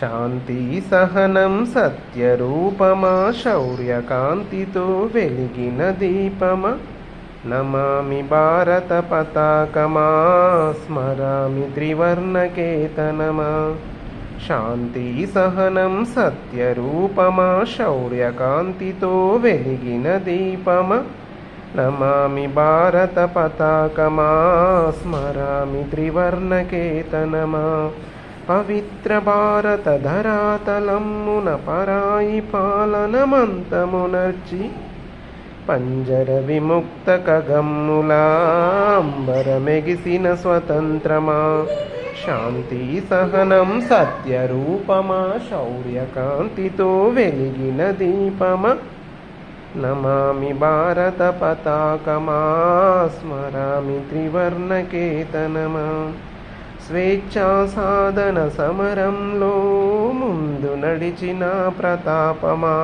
శాంతి సహనం సత్యరూపమా శౌర్యకాంతితో వెలిగిన దీపమా. నమామి భారత పతాకమా స్మరామి త్రివర్ణకేతనమా. శాంతి సహనం సత్యరూపమా శౌర్యకాంతితో వెలిగిన దీపమా. నమామి భారత పతాకమా స్మరామి త్రివర్ణకేతనమా. పవిత్ర భారత ధరాతలమ్మున పరాయి పాలనమంతమునర్చి పంజర విముక్త కగమ్ములాంబరమెగిసిన స్వతంత్రమా? శాంతి సహనం సత్యరూపమా? శౌర్యకాంతితో వెలిగిన దీపమా? నమామి భారత పతాకమా? స్మరామి త్రివర్ణకేతనమా? స్వేచ్ఛా సాధన సమరంలో ముందు నడిచిన ప్రతాపమా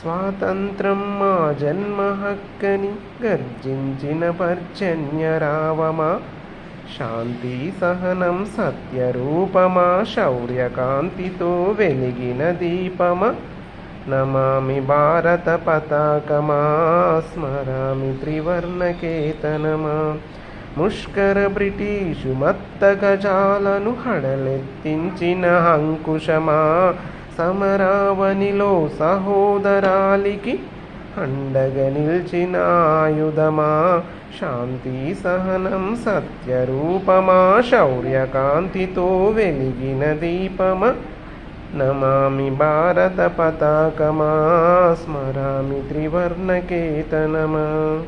స్వాతంత్రం మా జన్మ హక్కని గర్జించిన పర్జన్యరావమా శాంతి సహనం సత్యరూపమా శౌర్యకాంతితో వెలిగిన దీపమా నమామి భారత పతాకమా స్మరామి త్రివర్ణకేతనమా. ముష్కర బ్రిటీషు మత్త గజాలను హడలెత్తించిన అంకుశమా సమరావనిలో సహోదరాలికి అండగ నిల్చిన ఆయుధమా? శాంతి సహనం సత్యరూపమా? శౌర్యకాంతితో వెలిగిన దీపమా? నమామి భారత పతాకమా? స్మరామి త్రివర్ణకేతనమా?